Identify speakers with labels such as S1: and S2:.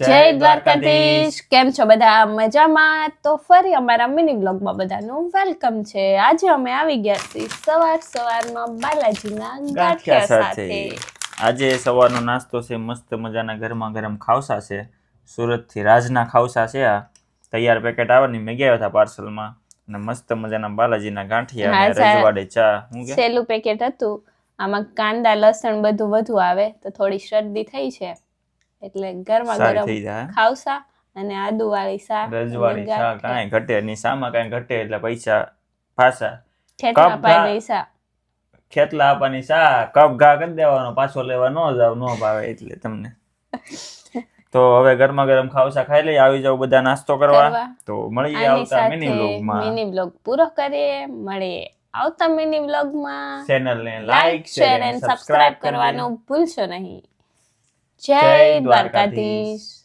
S1: જય દ્વારકાધીશ. કેમ છો બધા? મજામાં? તો ફરી અમારા મિની બ્લોગમાં બધાનું વેલકમ છે. આજે અમે આવી ગયા છીએ સવાર સવારમાં બાલાજીના ગાંઠિયા સાથે.
S2: આજે સવારનો નાસ્તો છે મસ્ત મજાના ગરમા ગરમ ખાવસા છે. સુરતથી રાજના ખાવસા છે આ. તૈયાર પેકેટ આવે ને મેં ગયા હતા પાર્સલમાં અને મસ્ત મજાના બાલાજીના ગાંઠિયા રજવાડે ચા. હું
S1: સેલું પેકેટ હતું. આમાં કાંદા લસણ બધું વધુ આવે તો થોડી શરદી થઈ છે. એટલે ગરમા ગરમ ખાવસા અને આદુ વાળી
S2: રજવાળી ચા કાંઈ ઘટે નહીં. સામાં કાંઈ ઘટે એટલે પૈસા પાછા. ખેતલા
S1: પાઈ
S2: ઘા. ખેતલા આપવાની સા કપ ઘા કરી દેવાનો પાછો લેવા ન જાવ ન ભાવે એટલે તમને. તો હવે ગરમા ગરમ ખાવસા ખાઈ લઈ આવી જાવ બધા નાસ્તો કરવા. તો મળીએ આવતા મિની બ્લોગમાં
S1: મિની બ્લોગ પૂરો કરીએ. મળીએ આવતા મિની બ્લોગમાં
S2: ચેનલને
S1: લાઈક શેર એન્ડ સબસ્ક્રાઇબ કરવાનું ભૂલશો નહીં. જય દ્વારકાધીશ.